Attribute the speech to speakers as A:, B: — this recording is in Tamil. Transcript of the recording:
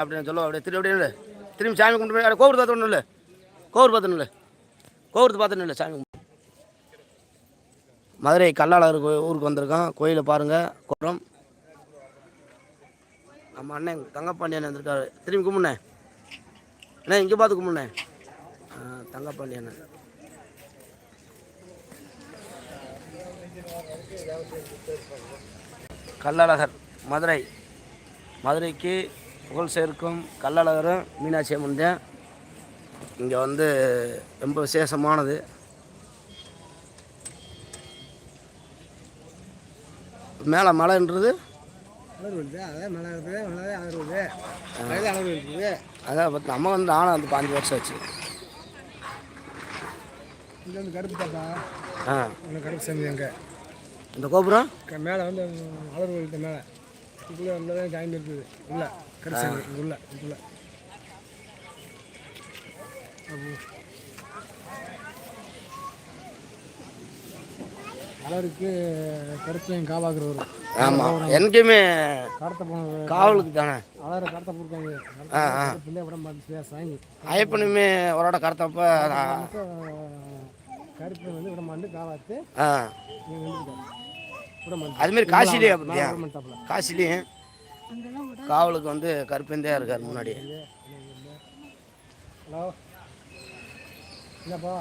A: அப்படின்னு சொல்லுவோம் அப்படியே திரும்பி அப்படியே திரும்பி சாமி கும்பிட்டு போய் கோபுரத்தை பார்த்து இல்லை கோபுரம் பார்த்தணும் இல்லை கோபுரத்தை பார்த்து இல்லை சாமி கும்பிட்டு. மதுரை கல்லாளர் ஊருக்கு வந்திருக்கோம் கோயிலை பாருங்கள் குரம் நம்ம அண்ணன் தங்கப்பாண்டியன் வந்திருக்காரு. திரும்பி கும்பிடுண்ணே. அண்ணே இங்கே பார்த்து கும்பிடுண்ணே. தங்கப்பாண்டியன் கல்லழகர் மதுரை. மதுரைக்கு புகழ் சேர்க்கும் கள்ளழகரும் மீனாட்சி அம்மன் தான். இங்கே வந்து ரொம்ப விசேஷமானது. மேலே
B: வருது அதான்
A: பத்து நம்ம வந்து ஆனால் வந்து பாஞ்சு வருஷம் ஆச்சு.
B: கருப்பு தாத்தா
A: ஆ
B: கருப்பு சாமி அங்கே.
A: இந்த கோபுரம்?
B: மேலே வந்து அலர் மேலே. இதுக்குள்ளே தான் ஜாயின் இருக்குது. உள்ள இங்க உள்ள இதுக்குள்ள அலருக்கு கருப்பு காவாக்குறவர்
A: ஆமாம் எனக்குமே
B: கடத்த போன
A: காவலுக்கு தானே.
B: அலரை கடத்த போயிருக்காங்க பிள்ளை உடம்பு பார்த்து சாங்கி
A: ஐயப்பனுமே ஒரோட கடத்தப்ப
B: கருப்பு வந்து விடமாண்டு காவாத்து
A: அதுமாரி காசிலேயே அப்படியா? காசிலையும் காவலுக்கு வந்து கருப்பந்தே இருக்கார் முன்னாடி.
B: ஹலோ? இல்லைப்பா.